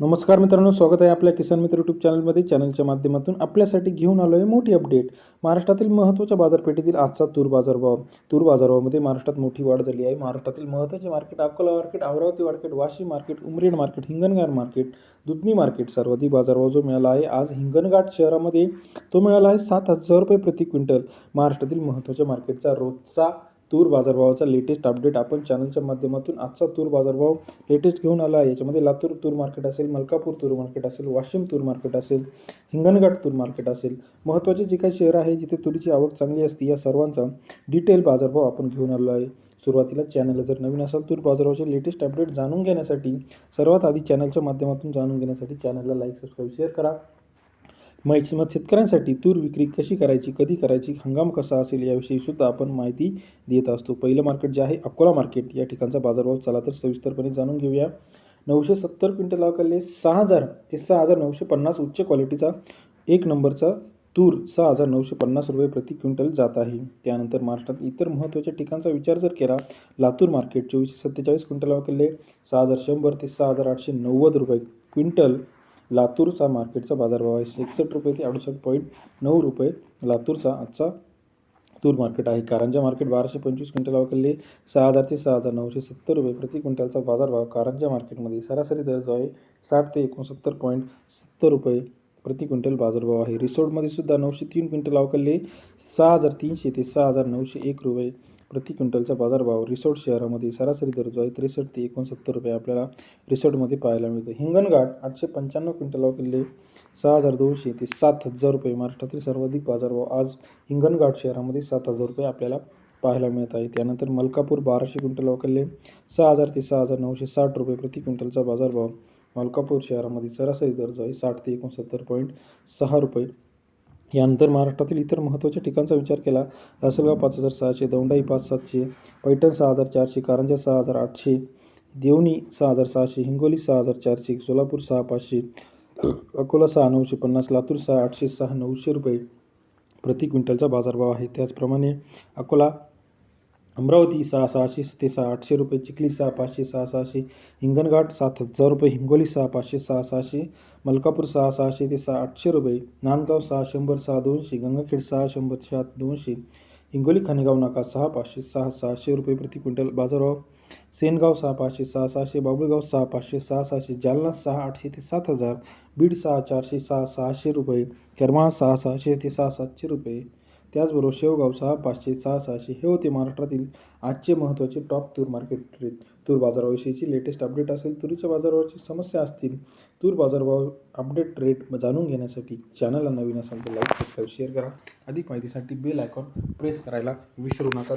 नमस्कार मित्रांनो स्वागत आहे आपल्या किसान मित्र यूट्यूब चॅनलमध्ये. चॅनलच्या माध्यमातून आपल्यासाठी घेऊन आलो आहे मोठी अपडेट. महाराष्ट्रातील महत्त्वाच्या बाजारपेठेतील आजचा तूर बाजारभाव. तूर बाजारभावामध्ये महाराष्ट्रात मोठी वाढ झाली आहे. महाराष्ट्रातील महत्त्वाचे market Akola market Amravati market Vashi market Umred market Hinganghat market Dudhani market सर्वाधिक बाजारभाव जो मिळाला आहे आज हिंगणघाट शहरामध्ये तो मिळाला आहे सात हजार रुपये प्रति क्विंटल. महाराष्ट्रातील महत्त्वाच्या मार्केटचा रोजचा तूर बाजारभावाचा लेटेस्ट अपडेट आपण चॅनलच्या माध्यमातून आजचा तूर बाजारभाव लेटेस्ट घेऊन आला आहे. याच्यामध्ये लातूर तूर मार्केट असेल मलकापूर तूर मार्केट असेल वाशिम तूर मार्केट असेल हिंगणघाट तूर मार्केट असेल महत्त्वाचे जे काही शहर आहे जिथे तुरीची आवक चांगली असते या सर्वांचा डिटेल बाजारभाव आपण घेऊन आलो आहे. सुरुवातीला चॅनलला जर नवीन असाल तूर बाजारावरचे लेटेस्ट अपडेट जाणून घेण्यासाठी सर्वात आधी चॅनलच्या माध्यमातून जाणून घेण्यासाठी चॅनलला लाईक सबस्क्राईब शेअर करा. माहिती शेतकऱ्यांसाठी तूर विक्री कशी करायची कधी करायची हंगाम कसा असेल याविषयी सुद्धा आपण माहिती देत असतो. पहिलं मार्केट जे आहे अकोला मार्केट. या ठिकाणचा बाजारभाव चला तर सविस्तरपणे जाणून घेऊया. नऊशे सत्तर क्विंटल अवकाले सहा हजार ते सहा हजार नऊशे पन्नास उच्च क्वालिटीचा एक नंबरचा तूर सहा हजार नऊशे पन्नास रुपये प्रति क्विंटल जात आहे. त्यानंतर महाराष्ट्रात इतर महत्त्वाच्या ठिकाणचा विचार जर केला लातूर मार्केट चोवीसशे सत्तेचाळीस क्विंटल अवकाले सहा हजार शंभर ते सहा हजार आठशे नव्वद रुपये क्विंटल लातूरचा मार्केटचा बाजारभाव आहे. एकसष्ट रुपये ते अडुसष्ट पॉईंट नऊ रुपये लातूरचा आजचा तूर मार्केट आहे. कारंजा मार्केट बाराशे पंचवीस क्विंटल अवकलले सहा हजार ते सहा हजार नऊशे सत्तर रुपये प्रति क्विंटलचा बाजारभाव कारंजा मार्केटमध्ये सरासरी दर जो आहे साठ ते एकोणसत्तर पॉईंट सत्तर रुपये प्रति क्विंटल बाजारभाव आहे. रिसोडमध्ये सुद्धा नऊशे तीन क्विंटल अवकलले सहा हजार तीनशे ते सहा हजार नऊशे एक रुपये प्रति क्विंटलचा बाजारभाव रिसोड शहरामध्ये सरासरी दर जो आहे त्रेसष्ट ते एकोणसत्तर रुपये आपल्याला रिसोडमध्ये पाहायला मिळतो. हिंगणघाट आठशे पंच्याण्णव क्विंटल किल्ले सहा हजार दोनशे ते सात हजार रुपये. महाराष्ट्रातील सर्वाधिक बाजारभाव आज हिंगणघाट शहरामध्ये सात हजार रुपये आपल्याला पाहायला मिळत आहे त्यानंतर मलकापूर बाराशे क्विंटल किल्ले सहा हजार ते सहा हजार नऊशे साठ रुपये प्रति क्विंटलचा बाजारभाव मलकापूर शहरामध्ये सरासरी दर जो आहे साठ ते एकोणसत्तर पॉईंट सहा रुपये यानंतर महाराष्ट्रातील इतर महत्त्वाच्या ठिकाणचा विचार केला लासलगाव पाच हजार सहाशे दौंडाई पाच सातशे पैठण सहा हजार चारशे कारंजा सहा हजार आठशे देवणी सहा हजार सहाशे हिंगोली सहा हजार चारशे सोलापूर सहा पाचशे अकोला सहा नऊशे पन्नास लातूर सहा आठशे सहा नऊशे रुपये प्रति क्विंटलचा बाजारभाव आहे. त्याचप्रमाणे अकोला अमरावती सहा सहाशे ते सहा आठशे रुपये चिखली सहा पाचशे सहा सहाशे हिंगणघाट सात हजार रुपये हिंगोली सहा पाचशे सहा सहाशे मलकापूर सहा सहाशे ते सहा आठशे रुपये नांदगाव सहा शंभर सहा दोनशे गंगाखेड सहा शंभर सात दोनशे हिंगोली खानेगाव नाका सहा पाचशे सहा सहाशे रुपये प्रति क्विंटल बाजारभाव. सेनगाव सहा पाचशे सहा सहाशे बाबुळगाव सहा पाचशे सहा सहाशे जालना सहा आठशे ते सात हजार बीड सहा चारशे सहा सहाशे रुपये करमाळा सहा सहाशे ते सहा सातशे रुपये. त्याचबरोबर शेवगाव सहा पाचशे सहा सहाशे हे होते महाराष्ट्रातील आजचे महत्त्वाचे टॉप तूर मार्केट रेट तूर बाजाराविषयीची लेटेस्ट अपडेट असेल तुरीच्या बाजारावरची समस्या असतील. तूर बाजारभाव अपडेट रेट जाणून घेण्यासाठी चॅनलला नवीन असाल तर लाईक सबस्क्राईब शेअर करा. अधिक माहितीसाठी बेल आयकॉन प्रेस करायला विसरू नका.